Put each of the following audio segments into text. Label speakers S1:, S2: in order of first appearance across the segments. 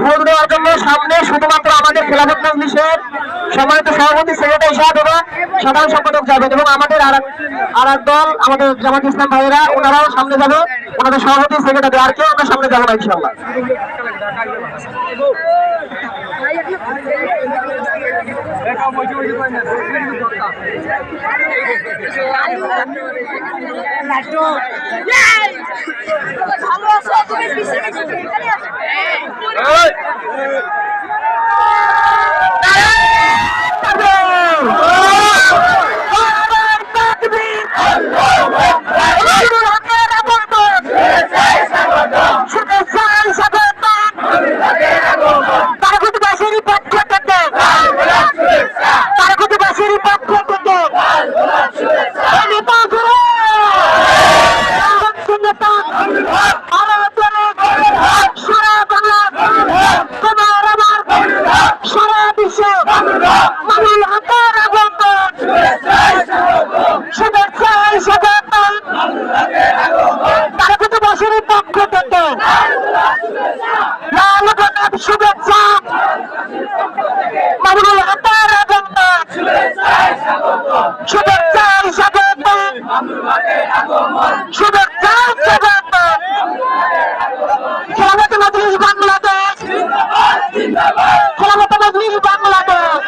S1: Vote দেওয়ার জন্য সামনে শুধুমাত্র আমাদের খেলাফত মজলিসের সম্মানিত সভাপতি সেক্রেটারি সাহেব এবং সাধারণ সম্পাদক যাবেন এবং আমাদের আর এক- আর এক দল আমাদের জামাত ইসলাম ভাইয়েরা ওনারাও সামনে যাবে ওনাদের সভাপতি সেক্রেটারি আর কেউ আমরা সামনে যাব না ইনশাল্লাহ
S2: ভালো আছো তুমি পিছিয়ে গেছো এখানে আছো
S1: তারকুটবাসীর পক্ষ থেকে তারকুটবাসীর পক্ষ থেকে নেতা গুরু নেতা সারা বাংলা তোমার আমার সারা বিশ্ব মানুষ হাতের আগমন শুভেচ্ছায় স্বাগতম তারকুটবাসীর পক্ষ থেকে লাল গোলাপ শুভেচ্ছা মামুনুল হাতের আগমন শুভেচ্ছায় স্বাগতম শুভেচ্ছায় স্বাগতম খেলামত মজলিস বাংলাদেশ খেলামত মজলিস বাংলাদেশ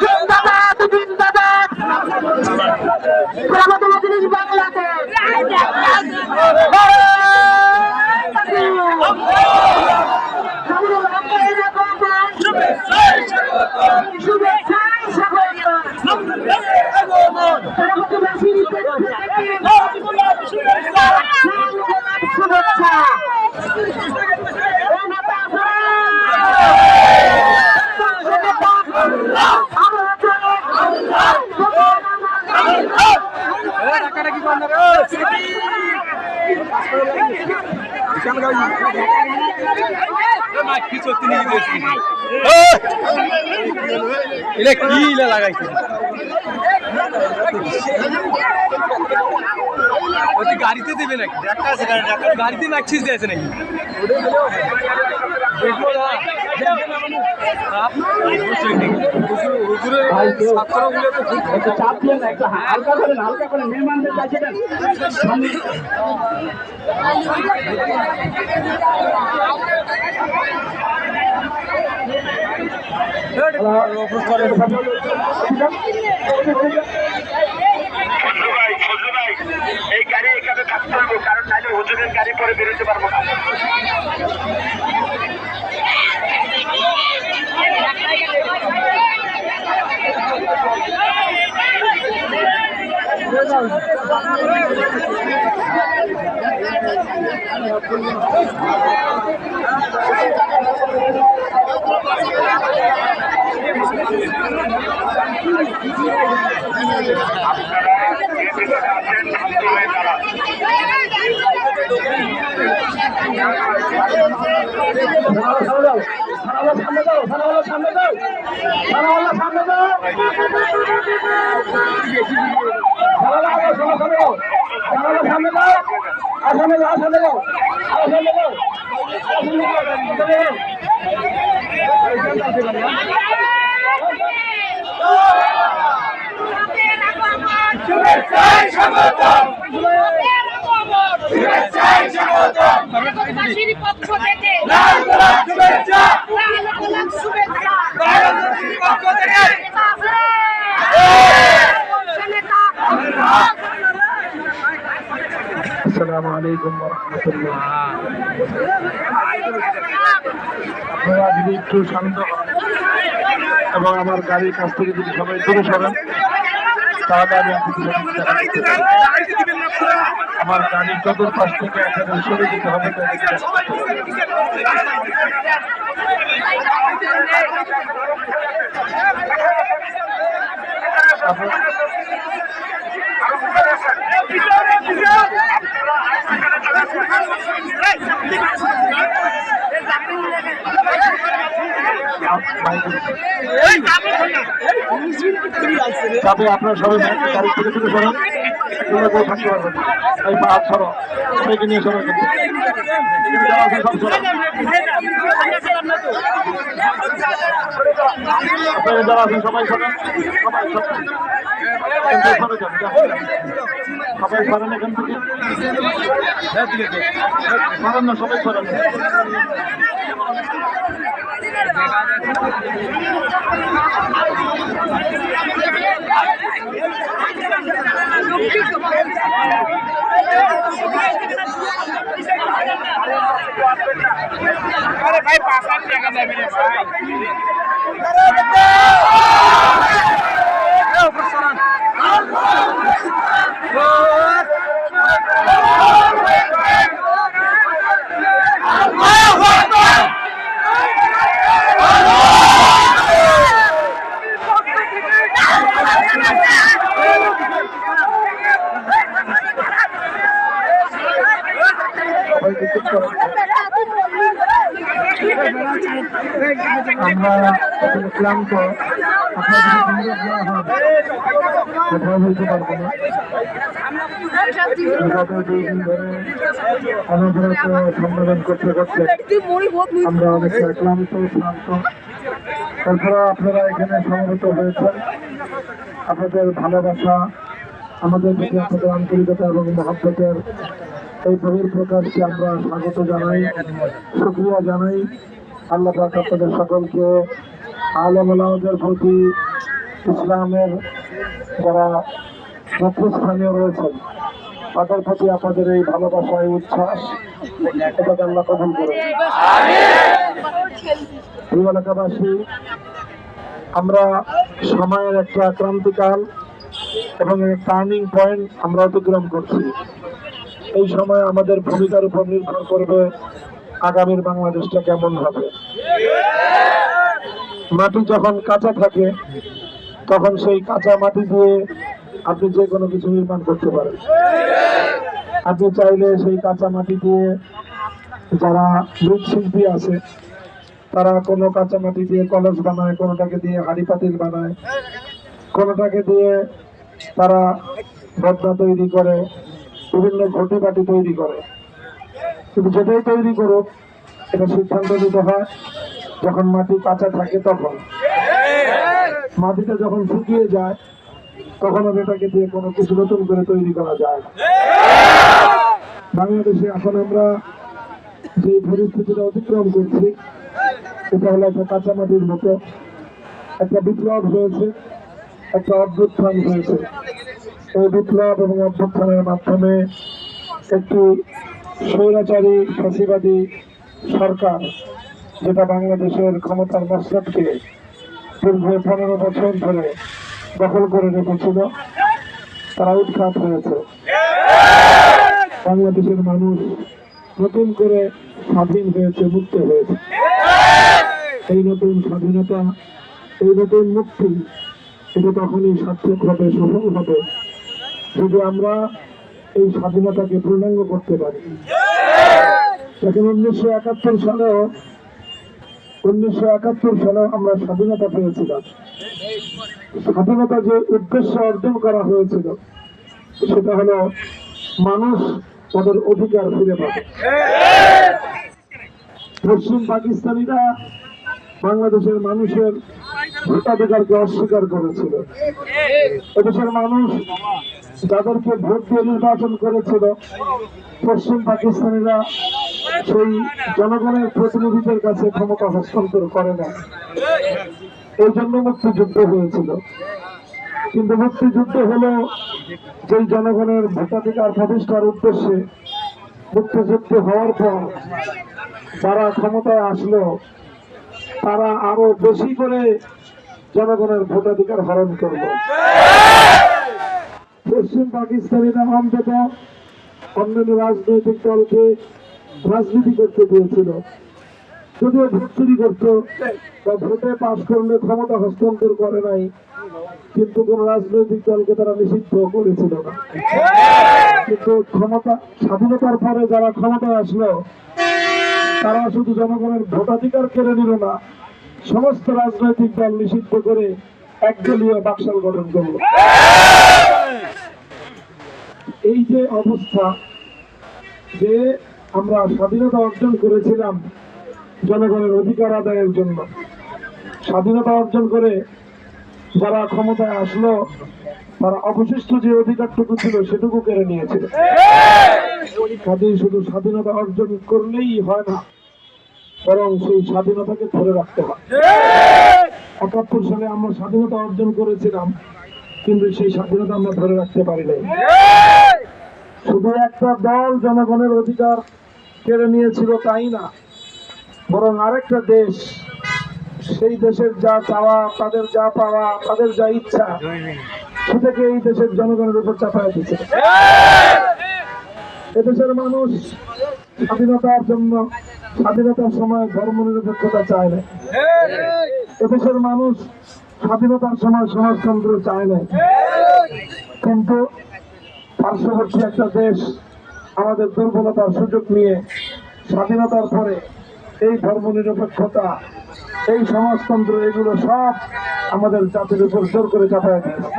S1: জিন্দাবাদ জিন্দাবাদ খেলামত মজলিস বাংলাদেশ শুভেচ্ছায় স্বাগতম খেলামতবাসীর পক্ষ থেকে শুভেচ্ছা
S3: এটা কি লাগাইছে গাড়িতে দেবে নাকি গাড়িতে ম্যাক্সিস দিয়েছে নাকি দেখব না হুজুরের ছাত্রগুলো তো খুব
S4: একটু চাপ দিয়ে না একটু হালকা করেন হালকা করেন মেহমানদের কাছে দেন। সামনে
S5: ফজলু ভাই ফজলু ভাই এই গাড়ি এখানে থাকতে হবে কারণ নাহলে হুজুরের গাড়ি পরে বেরোতে পারব না।
S4: সামনে দাও সামনে দাও সামনে দাও সামনে দাও সামনে দাও সামনে আর সামনে আর সামনে দাও
S2: শুভেচ্ছায় পক্ষ থেকে লাল গোলাপ শুভেচ্ছা লাল গোলাপ শুভেচ্ছা পক্ষ থেকে নেতা
S4: আসসালামু আলাইকুম আপনারা যদি একটু শান্ত এবং আমার গাড়ির কাছ থেকে যদি সবাই দূরে সরেন, তাহলে। আমার গাড়ির চতুর্পাশ থেকে একেবারে সরে যেতে হবে আপনারা তবে আপনারা সবাই গাড়ি থেকে দূরে সরেন তোমরা কেউ থাকতে পারবে না। এই পা হাত সরো, সবাইকে নিয়ে সরো। আপনারা যারা আছেন, সবাই সরেন, সবাই। সবাই সরেন এখান থেকে সরেন না, সবাই সরেন
S3: আরে ভাই পাঁচ লাখ টাকা দেবে ভাই
S4: চুপ করো। আমরা আসলে ক্লান্ত সম্মেলন করতে করতে আমরা ক্লান্ত তারপরে আপনারা এখানে সমবেত হয়েছেন। আপনাদের ভালোবাসা, আমাদের আপনাদের আন্তরিকতা এবং মহাব্বতের এই বহির প্রকাশকে আমরা স্বাগত জানাই, শুক্রিয়া জানাই। আল্লাহ আপনাদের সকলকে আলমদের প্রতি ইসলামের যারা নেতৃস্থানীয় রয়েছেন, তাদের প্রতি আপনাদের এই ভালোবাসা, এই উচ্ছ্বাস, এটাকে আল্লাহ কবুল করে প্রিয় এলাকাবাসী, আমরা সময়ের একটা ক্রান্তিকাল এবং টার্নিং পয়েন্ট আমরা অতিক্রম করছি। এই সময় আমাদের ভূমিকার উপর নির্ভর করবে আগামীর বাংলাদেশটা কেমন হবে। মাটি যখন কাঁচা থাকে, তখন সেই কাঁচা মাটি দিয়ে আপনি যে কোনো কিছু নির্মাণ করতে পারেন। আপনি চাইলে সেই কাঁচা মাটি দিয়ে যারা মৃৎশিল্পী আছে, তারা কোনো কাঁচা মাটি দিয়ে কলস বানায়, কোনোটাকে দিয়ে হাড়ি পাতিল বানায়, কোনোটাকে দিয়ে তারা বদনা তৈরি করে, বিভিন্ন ঘটি বাটি তৈরি করে। কিন্তু যেটাই তৈরি করুক, এটা সিদ্ধান্ত নিতে হয়। যখন মাটি কাঁচা থাকে তখন। মাটিটা যখন শুকিয়ে যায়, তখন আর এটাকে দিয়ে কোনো কিছু নতুন করে তৈরি করা যায় বাংলাদেশে এখন আমরা যে পরিস্থিতিটা অতিক্রম করছি, এটা হলো একটা কাঁচা মাটির মতো। একটা বিপ্লব হয়েছে, একটা অভ্যুত্থান হয়েছে। এই বিপ্লব এবং অভ্যুত্থানের মাধ্যমে একটি স্বৈরাচারী, ফ্যাসিবাদী সরকার যেটা বাংলাদেশের ক্ষমতার মসনদকে দীর্ঘ পনেরো বছর ধরে দখল করে রেখেছিল। তারা উৎখাত হয়েছে। বাংলাদেশের মানুষ নতুন করে স্বাধীন হয়েছে, মুক্ত হয়েছে। এই নতুন স্বাধীনতা, এই নতুন মুক্তি, এটা তখনই সার্থক হবে, সফল হবে। যদি আমরা এই স্বাধীনতাকে পূর্ণাঙ্গ করতে পারি। দেখেন উনিশশো একাত্তর সালেও উনিশশো একাত্তর সালেও আমরা স্বাধীনতা পেয়েছিলাম। স্বাধীনতা যে উদ্দেশ্য অর্জন করা হয়েছিল, সেটা হলো মানুষ তাদের অধিকার ফিরে পাবে। পশ্চিম পাকিস্তানিরা বাংলাদেশের মানুষের ভোটাধিকারকে অস্বীকার করেছিল। এদেশের মানুষ যাদেরকে ভোট দিয়ে নির্বাচন করেছিল, পশ্চিম পাকিস্তানিরা সেই জনগণের প্রতিনিধিদের কাছে ক্ষমতা হস্তান্তর করে না। এই জন্য মুক্তিযুদ্ধ হয়েছিল। কিন্তু মুক্তিযুদ্ধ হলো যেই জনগণের ভোটাধিকার প্রতিষ্ঠার উদ্দেশ্যে মুক্তিযুদ্ধ হওয়ার পর যারা ক্ষমতায় আসলো, তারা আরও বেশি করে জনগণের ভোটাধিকার হরণ করল। পশ্চিম পাকিস্তানিরা অন্তত অন্যান্য রাজনৈতিক দলকে রাজনীতি করতে দিয়েছিল। যদিও ভোট চুরি করতো, বা ভোটে পাশ করলে ক্ষমতা হস্তান্তর করে নাই, কিন্তু কোন রাজনৈতিক দলকে তারা নিষিদ্ধ করেছিল না। কিন্তু ক্ষমতা, স্বাধীনতার পরে যারা ক্ষমতায় আসলো, তারা শুধু জনগণের ভোটাধিকার কেড়ে নিল না, সমস্ত রাজনৈতিক দল নিষিদ্ধ করে একদলীয় বাকশাল গঠন করল। এই যে অবস্থা, যে আমরা স্বাধীনতা অর্জন করেছিলাম জনগণের অধিকার আদায়ের জন্য। স্বাধীনতা অর্জন করে যারা ক্ষমতায় আসলো, তারা অবশিষ্ট যে অধিকারটুকু ছিল সেটুকু কেড়ে নিয়েছিল কাজেই শুধু স্বাধীনতা অর্জন করলেই হয় না, বরং সেই স্বাধীনতাকে ধরে রাখতে হয়। একাত্তর সালে আমরা স্বাধীনতা অর্জন করেছিলাম, কিন্তু সেই স্বাধীনতা আমরা ধরে রাখতে পারি নাই শুধু একটা দল জনগণের অধিকার কেড়ে নিয়েছিল তাই না? বরং আরেকটা দেশ, সেই দেশের যা চাওয়া, তাদের যা পাওয়া, তাদের যা ইচ্ছা, সেটাকে এই দেশের জনগণের উপর চাপায় দিচ্ছে এদেশের মানুষ স্বাধীনতার জন্য, স্বাধীনতার সময় ধর্ম নিরপেক্ষতা চায় না। এদেশের মানুষ স্বাধীনতার সময় সমাজতন্ত্র চায় না। কিন্তু পার্শ্ববর্তী একটা দেশ আমাদের দুর্বলতার সুযোগ নিয়ে স্বাধীনতার পরে এই ধর্ম নিরপেক্ষতা এই সমাজতন্ত্র, এগুলো সব আমাদের জাতির উপর জোর করে চাপায় দিয়েছে।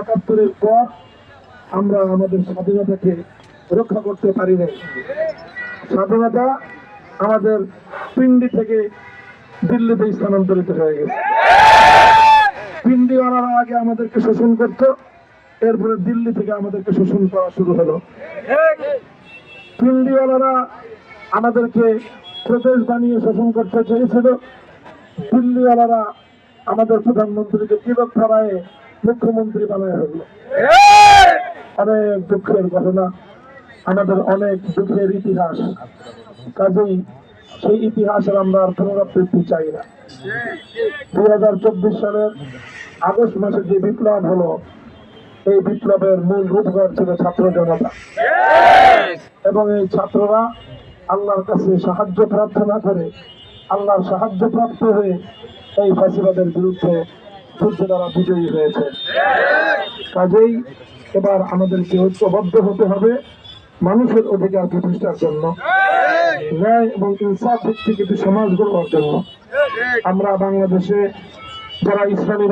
S4: একাত্তরের পর আমরা আমাদের স্বাধীনতাকে রক্ষা করতে পারি নাই। স্বাধীনতা আমাদের পিন্ডি থেকে দিল্লিতে স্থানান্তরিত হয়ে গেছে। পিন্ডিওয়ালারা আগে আমাদেরকে শোষণ করতো এরপরে দিল্লি থেকে আমাদেরকে শোষণ করা শুরু হলো। পিন্ডিওয়ালারা আমাদেরকে প্রদেশ বানিয়ে শোষণ করতে চেয়েছিল। দিল্লিওয়ালারা আমাদের প্রধানমন্ত্রীকে তিলক ধরায় মুখ্যমন্ত্রী বানায় হলো। অনেক দুঃখের ঘটনা, আমাদের অনেক দুঃখের ইতিহাস। কাজেই সেই ইতিহাসের আমরা আর পুনরাবৃত্তি চাই না। দুই হাজার চব্বিশ সালের আগস্ট মাসে যে বিপ্লব হলো এই বিপ্লবের মূল রূপকার ছিল ছাত্র জনতা। এবং এই ছাত্ররা আল্লাহর কাছে সাহায্য প্রার্থনা করে, আল্লাহর সাহায্য প্রাপ্ত হয়ে এই ফাঁসিবাদের বিরুদ্ধে যুদ্ধে তারা বিজয়ী হয়েছে। কাজেই এবার আমাদেরকে ঐক্যবদ্ধ হতে হবে মানুষের অধিকার প্রতিষ্ঠার জন্য, ন্যায় এবং ইনসাফ ভিত্তিক একটি সমাজ গড়বার জন্য। আমরা বাংলাদেশে যারা ইসলামী